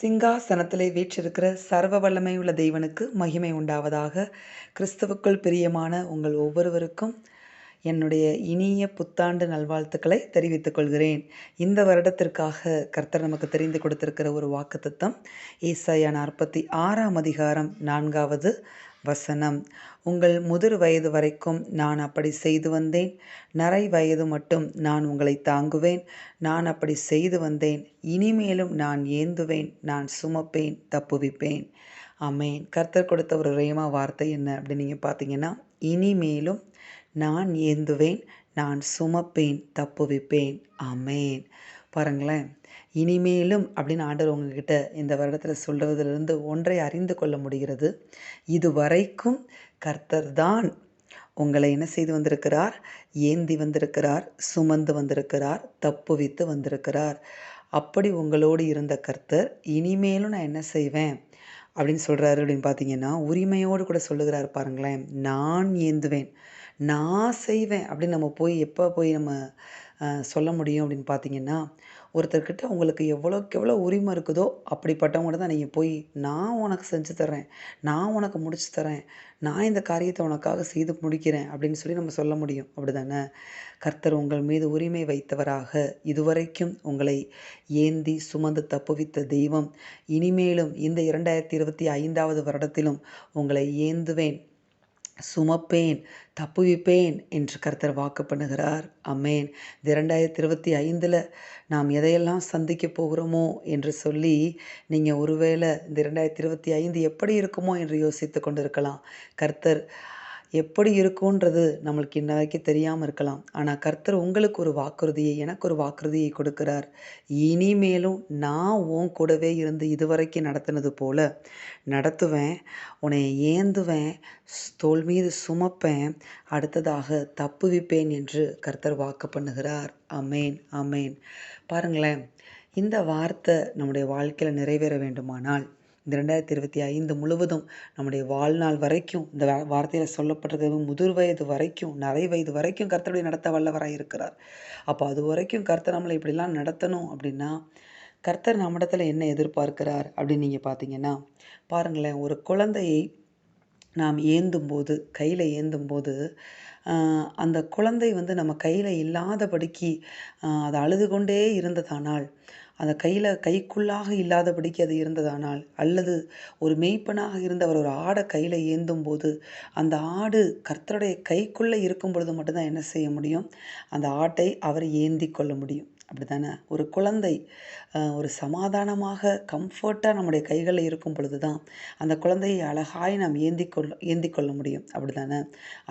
சிங்காசனத்திலே வீற்றிருக்கிற சர்வ வல்லமையுள்ள தெய்வனுக்கு மகிமை உண்டாவதாக கிறிஸ்துவுக்குள் பிரியமான உங்கள் ஒவ்வொருவருக்கும் என்னுடைய இனிய புத்தாண்டு நல்வாழ்த்துக்களை தெரிவித்துக் கொள்கிறேன். இந்த வருடத்திற்காக கர்த்தர் நமக்கு தெரிந்து கொடுத்திருக்கிற ஒரு வாக்குத்தத்தம் ஈசாயா நாற்பத்தி ஆறாம் அதிகாரம் நான்காவது வசனம். உங்கள் முதிர் வயது வரைக்கும் நான் அப்படி செய்து வந்தேன். நரை வயது மட்டும் நான் உங்களை தாங்குவேன். நான் அப்படி செய்து வந்தேன். இனிமேலும் நான் ஏந்துவேன். நான் சுமப்பேன். தப்புவிப்பேன். அமேன் கர்த்தர் கொடுத்த ஒரு ரேமா வார்த்தை என்ன அப்படின்னு நீங்கள் பார்த்தீங்கன்னா இனிமேலும் நான் ஏந்துவேன். நான் சுமப்பேன். தப்புவிப்பேன். அமேன் பாருங்களேன். இனிமேலும் அப்படின்னு ஆண்டவர் உங்ககிட்ட இந்த வருடத்தில் சொல்கிறதுலேருந்து ஒன்றை அறிந்து கொள்ள முடிகிறது. இதுவரைக்கும் கர்த்தர் தான் உங்களை என்ன செய்து வந்திருக்கிறார்? ஏந்தி வந்திருக்கிறார் சுமந்து வந்திருக்கிறார் தப்புவித்து வந்திருக்கிறார். அப்படி உங்களோடு இருந்த கர்த்தர் இனிமேலும் நான் என்ன செய்வேன்? அப்படின்னு சொல்கிறாரு அப்படின்னு பார்த்தீங்கன்னா உரிமையோடு கூட சொல்லுகிறார் பாருங்களேன் நான் ஏந்துவேன் நான் செய்வேன் அப்படின்னு நம்ம போய் எப்போ போய் நம்ம சொல்ல முடியும் அப்படின்னு பார்த்தீங்கன்னா ஒருத்தர்கிட்ட உங்களுக்கு எவ்வளோக்கு எவ்வளோ உரிமை இருக்குதோ அப்படிப்பட்டவங்கள்ட்ட தான் நீங்கள் போய் நான் உனக்கு செஞ்சு தர்றேன் நான் உனக்கு முடிச்சு தரேன் நான் இந்த காரியத்தை உனக்காக செய்து முடிக்கிறேன் அப்படின்னு சொல்லி நம்ம சொல்ல முடியும். அப்படி தானே கர்த்தர் உங்கள் மீது உரிமை வைத்தவராக இதுவரைக்கும் உங்களை ஏந்தி சுமந்து தப்புவித்த தெய்வம் இனிமேலும் இந்த இரண்டாயிரத்தி இருபத்தி ஐந்தாவது வருடத்திலும் உங்களை ஏந்துவேன். சுமப்பேன் தப்புவிப்பேன் என்று கர்த்தர் வாக்கு பண்ணுகிறார் அம்மேன் இந்த இரண்டாயிரத்தி இருபத்தி ஐந்தில் நாம் எதையெல்லாம் சந்திக்க போகிறோமோ என்று சொல்லி நீங்கள் ஒருவேளை இந்த இரண்டாயிரத்தி இருபத்தி ஐந்து எப்படி இருக்குமோ என்று யோசித்து கொண்டிருக்கலாம். கர்த்தர் எப்படி இருக்கும்ன்றது நம்மளுக்கு இன்ன வரைக்கும் தெரியாமல் இருக்கலாம். ஆனால் கர்த்தர் உங்களுக்கு ஒரு வாக்குறுதியை எனக்கு ஒரு வாக்குறுதியை கொடுக்கிறார். இனிமேலும் நான் உன் கூடவே இருந்து இதுவரைக்கும் நடத்தினது போல நடத்துவேன் உன்னை ஏந்துவேன் தோல் மீது சுமப்பேன் அடுத்ததாக தப்புவிப்பேன் என்று கர்த்தர் வாக்கு பண்ணுகிறார். அமேன் அமேன் பாருங்களேன் இந்த வார்த்தை நம்முடைய வாழ்க்கையில் நிறைவேற வேண்டுமானால் இந்த ரெண்டாயிரத்தி இருபத்தி ஐந்து முழுவதும் நம்முடைய வாழ்நாள் வரைக்கும் இந்த வார்த்தையில் சொல்லப்பட்டிருக்கிறது முதிர் வயது வரைக்கும் நிறை வயது வரைக்கும் கர்த்தருடைய நடத்த வல்லவராக இருக்கிறார். அப்போ அது வரைக்கும் கர்த்தர் நம்மளை இப்படிலாம் நடத்தணும் அப்படின்னா கர்த்தர் நம்மிடத்தில் என்ன எதிர்பார்க்கிறார் அப்படின்னு நீங்கள் பார்த்தீங்கன்னா பாருங்களேன் ஒரு குழந்தையை நாம் ஏந்தும்போது கையில் ஏந்தும்போது அந்த குழந்தை வந்து நம்ம கையில் இல்லாதபடிக்கு அது அழுது கொண்டே இருந்ததானால் அந்த கையில் கைக்குள்ளாக இல்லாதபடிக்கு அது இருந்ததானால் அல்லது ஒரு மெய்ப்பனாக இருந்தவர் ஒரு ஆடை கையில் ஏந்தும் போது அந்த ஆடு கர்த்தருடைய கைக்குள்ளே இருக்கும் பொழுது மட்டும்தான் என்ன செய்ய முடியும்? அந்த ஆட்டை அவர் ஏந்தி கொள்ள முடியும். அப்படி தானே ஒரு குழந்தை ஒரு சமாதானமாக கம்ஃபர்ட்டாக நம்முடைய கைகளில் இருக்கும் பொழுது தான் அந்த குழந்தையை அழகாய் நாம் ஏந்தி கொள் ஏந்தி கொள்ள முடியும். அப்படி தானே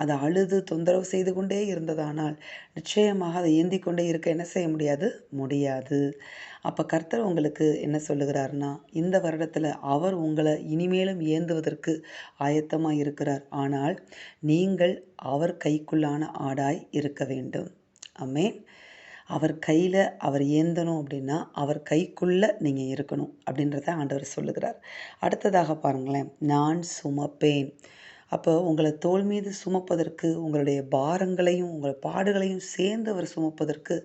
அதை அழுது தொந்தரவு செய்து கொண்டே இருந்ததானால் நிச்சயமாக அதை ஏந்தி கொண்டே இருக்க என்ன செய்ய முடியாது? முடியாது. அப்போ கர்த்தர் உங்களுக்கு என்ன சொல்லுகிறார்னா இந்த வருடத்தில் அவர் உங்களை இனிமேலும் ஏந்துவதற்கு ஆயத்தமாக இருக்கிறார். ஆனால் நீங்கள் அவர் கைக்குள்ளான ஆடாய் இருக்க வேண்டும். அமேன் அவர் கையில் அவர் ஏந்தணும் அப்படின்னா அவர் கைக்குள்ளே நீங்கள் இருக்கணும் அப்படின்றத ஆண்டவர் சொல்லுகிறார். அடுத்ததாக பாருங்களேன் நான் சுமப்பேன். அப்போ உங்களை தோல் மீது சுமப்பதற்கு உங்களுடைய பாரங்களையும் உங்கள் பாடுகளையும் சேர்ந்து அவர் சுமப்பதற்கு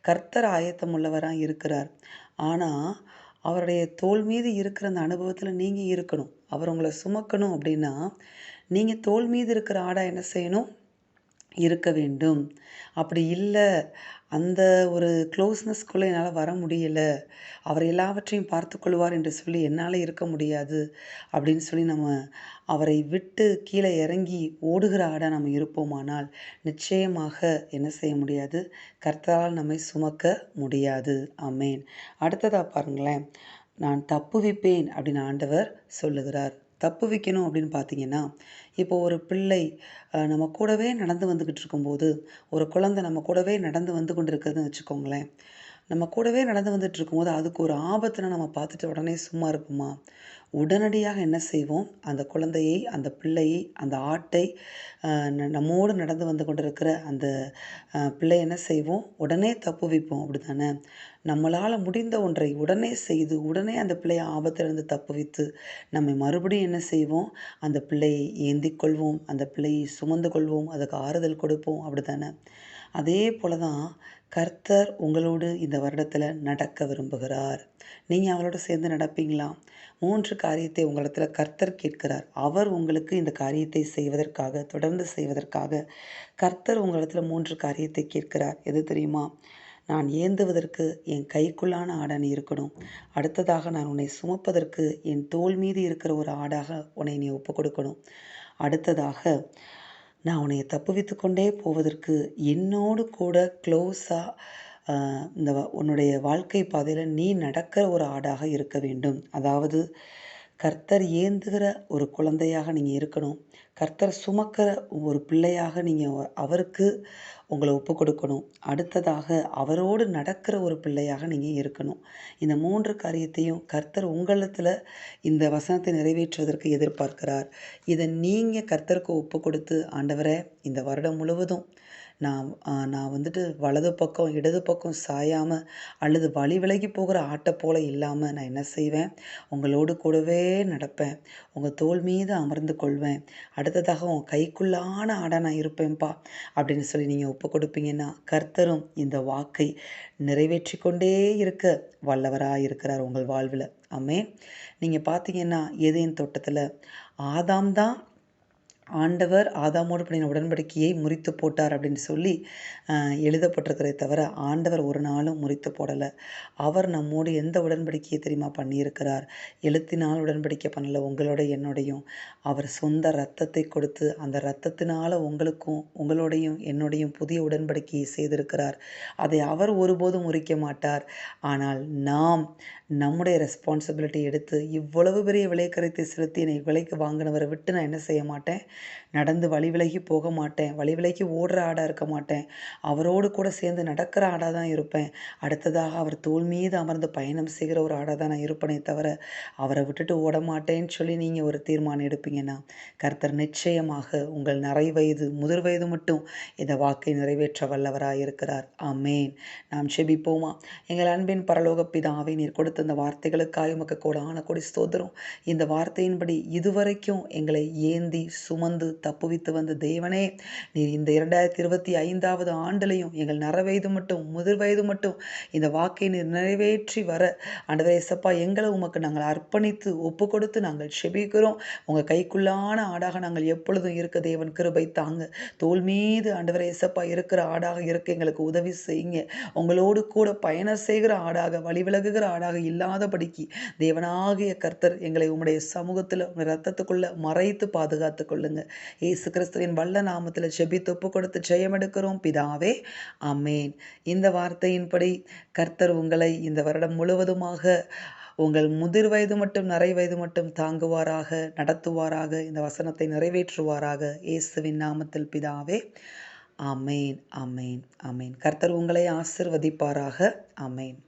கர்த்தர் ஆயத்தம் உள்ளவராக இருக்கிறார். ஆனால் அவருடைய தோல் மீது இருக்கிற அந்த அனுபவத்தில் நீங்கள் இருக்கணும். அவர் உங்களை சுமக்கணும் அப்படின்னா நீங்கள் தோல் மீது இருக்கிற ஆடாக என்ன செய்யணும்? இருக்க வேண்டும். அப்படி இல்லை அந்த ஒரு க்ளோஸ்னஸ்க்குள்ளே என்னால் வர முடியலை. அவர் எல்லாவற்றையும் பார்த்து கொள்வார் என்று சொல்லி என்னால் இருக்க முடியாது அப்படின்னு சொல்லி நம்ம அவரை விட்டு கீழே இறங்கி ஓடுகிற ஆடாக நம்ம இருப்போமானால் நிச்சயமாக என்ன செய்ய முடியாது? கர்த்தரால் நம்மை சுமக்க முடியாது. அமேன் அடுத்ததாக பாருங்களேன். நான் தப்புவிப்பேன் அப்படின்னு ஆண்டவர் சொல்லுகிறார். தப்பு வைக்கணும் அப்படின்னு பார்த்தீங்கன்னா இப்போ ஒரு பிள்ளை நம்ம கூடவே நடந்து வந்துக்கிட்டு இருக்கும்போது ஒரு குழந்தை நம்ம கூடவே நடந்து வந்து கொண்டு இருக்குதுன்னு வச்சுக்கோங்களேன். நம்ம கூடவே நடந்து வந்துட்டு இருக்கும்போது அதுக்கு ஒரு ஆபத்தில் நம்ம பார்த்துட்டு உடனே சும்மா இருப்போமா? உடனடியாக என்ன செய்வோம்? அந்த குழந்தையை அந்த பிள்ளையை அந்த ஆட்டை நம்மோடு நடந்து வந்து கொண்டிருக்கிற அந்த பிள்ளை என்ன செய்வோம்? உடனே தப்பு வைப்போம். அப்படி தானே நம்மளால் முடிந்த ஒன்றை உடனே செய்து உடனே அந்த பிள்ளையை ஆபத்திலிருந்து தப்பு வைத்து நம்ம மறுபடியும் என்ன செய்வோம்? அந்த பிள்ளையை ஏந்தி கொள்வோம் அந்த பிள்ளையை சுமந்து கொள்வோம் அதுக்கு ஆறுதல் கொடுப்போம் அப்படி தானே அதே போல தான் கர்த்தர் உங்களோடு இந்த வருடத்தில் நடக்க விரும்புகிறார். நீங்கள் அவளோட சேர்ந்து நடப்பீங்களா? மூன்று காரியத்தை உங்களிடத்தில் கர்த்தர் கேட்கிறார். அவர் உங்களுக்கு இந்த காரியத்தை செய்வதற்காக தொடர்ந்து செய்வதற்காக கர்த்தர் உங்களிடத்தில் மூன்று காரியத்தை கேட்கிறார். எது தெரியுமா? நான் ஏந்துவதற்கு என் கைக்குள்ளான ஆடை நீ இருக்கணும். அடுத்ததாக நான் உன்னை சுமப்பதற்கு என் தோல் மீது இருக்கிற ஒரு ஆடாக உன்னை நீ ஒப்பு கொடுக்கணும். அடுத்ததாக நான் உன்னை தப்புவித்து கொண்டே போவதற்கு என்னோடு கூட க்ளோஸாக இந்த உன்னுடைய வாழ்க்கை பாதையில் நீ நடக்கிற ஒரு ஆடாக இருக்க வேண்டும். அதாவது கர்த்தர் ஏந்துகிற ஒரு குழந்தையாக நீங்கள் இருக்கணும். கர்த்தர் சுமக்கிற ஒரு பிள்ளையாக நீங்கள் அவருக்கு உங்களை ஒப்பு கொடுக்கணும். அடுத்ததாக அவரோடு நடக்கிற ஒரு பிள்ளையாக நீங்கள் இருக்கணும். இந்த மூன்று காரியத்தையும் கர்த்தர் உங்களத்தில் இந்த வசனத்தை நிறைவேற்றுவதற்கு எதிர்பார்க்கிறார். இதை நீங்கள் கர்த்தருக்கு ஒப்பு கொடுத்து ஆண்டவரை இந்த வருடம் முழுவதும் நான் நான் வந்துட்டு வலது பக்கம் இடது பக்கம் சாயாமல் அல்லது வழி விலகி போகிற ஆட்டை போல் இல்லாமல் நான் என்ன செய்வேன்? உங்களோடு கூடவே நடப்பேன். உங்கள் தோல் மீது அமர்ந்து கொள்வேன். அடுத்ததாக உன் கைக்குள்ளான ஆடை நான் இருப்பேன்ப்பா அப்படின்னு சொல்லி நீங்கள் ஒப்பு கொடுப்பீங்கன்னா கர்த்தரும் இந்த வாக்கை நிறைவேற்றி கொண்டே இருக்க வல்லவராக இருக்கிறார் உங்கள் வாழ்வில். அம்மே நீங்கள் பார்த்தீங்கன்னா எதையும் தோட்டத்தில்? ஆதாம் தான் ஆண்டவர் ஆதாமோடு பண்ணின உடன்படிக்கையை முறித்து போட்டார் அப்படின்னு சொல்லி எழுதப்பட்டிருக்கிறதே தவிர ஆண்டவர் ஒரு நாளும் முறித்து போடலை. அவர் நம்மோடு எந்த உடன்படிக்கையை தெரியுமா பண்ணியிருக்கிறார்? எழுத்தினால் உடன்படிக்கை பண்ணல உங்களோட என்னோடையும். அவர் சொந்த ரத்தத்தை கொடுத்து அந்த ரத்தத்தினால் உங்களுக்கும் உங்களோடையும் என்னுடையும் புதிய உடன்படிக்கையை செய்திருக்கிறார். அதை அவர் ஒருபோதும் முறிக்க மாட்டார். ஆனால் நாம் நம்முடைய ரெஸ்பான்சிபிலிட்டி எடுத்து இவ்வளவு பெரிய விலை கரைத்தை செலுத்தி என்னை விலைக்கு வாங்கினவரை விட்டு நான் என்ன செய்ய மாட்டேன்? நடந்து வழி விலகி போக மாட்டேன். வழி விலகி ஓடுற ஆடாக இருக்க மாட்டேன். அவரோடு கூட சேர்ந்து நடக்கிற ஆடாக தான் இருப்பேன். அடுத்ததாக அவர் தோல் மீது அமர்ந்து பயணம் செய்கிற ஒரு ஆடாக தான் நான் இருப்பேனே தவிர அவரை விட்டுட்டு ஓட மாட்டேன்னு சொல்லி நீங்கள் ஒரு தீர்மானம் எடுப்பீங்கன்னா கர்த்தர் நிச்சயமாக உங்கள் நிறை வயது முதிர் வயது மட்டும் இந்த வாக்கை நிறைவேற்ற வல்லவராக இருக்கிறார். ஆமேன். நாம் செபிப்போமா எங்கள் அன்பின் பரலோக பிதாவை நீர் கொடுத்த இந்த வார்த்தைகளுக்காக உமக்கு கூடான கொடி ஸ்தோத்திரம். இந்த வார்த்தையின்படி இதுவரைக்கும் எங்களை ஏந்தி சுமந்து தப்புவித்து வந்த தேவனே நீர் இந்த இரண்டாயிரத்தி இருபத்தி ஐந்தாவது ஆண்டுலையும் எங்கள் நரவயது மட்டும் முதிர் வயது மட்டும் இந்த வாக்கை நீர் நிறைவேற்றி வர. ஆண்டவரே எசப்பா எங்களை உமக்கு நாங்கள் அர்ப்பணித்து ஒப்பு கொடுத்து நாங்கள் செபிக்கிறோம். உங்கள் கைக்குள்ளான ஆடாக நாங்கள் எப்பொழுதும் இருக்க தேவன் கிருபை தாங்க. தோல் மீது ஆண்டவரே எசப்பா இருக்கிற ஆடாக இருக்க எங்களுக்கு உதவி செய்யுங்க. உங்களோடு கூட பயணம் செய்கிற ஆடாக வழி விலகுகிற ஆடாக இல்லாதபடிக்கு தேவனாகிய கர்த்தர் எங்களை உம்முடைய சமூகத்தில் உங்கள் ரத்தத்துக்குள்ள மறைத்து பாதுகாத்து கொள்ளுங்க. இயேசு கிறிஸ்துவின் வல்ல நாமத்தில் செபி தொப்பு கொடுத்து ஜெயமெடுக்கிறோம். பிதாவே அமேன் இந்த வார்த்தையின்படி கர்த்தர் உங்களை இந்த வருடம் முழுவதுமாக உங்கள் முதிர் வயது மட்டும் நிறை வயது மட்டும் தாங்குவாராக நடத்துவாராக இந்த வசனத்தை நிறைவேற்றுவாராக. இயேசுவின் நாமத்தில் பிதாவே அமேன் அமேன் அமேன் கர்த்தர் உங்களை ஆசிர்வதிப்பாராக. அமேன்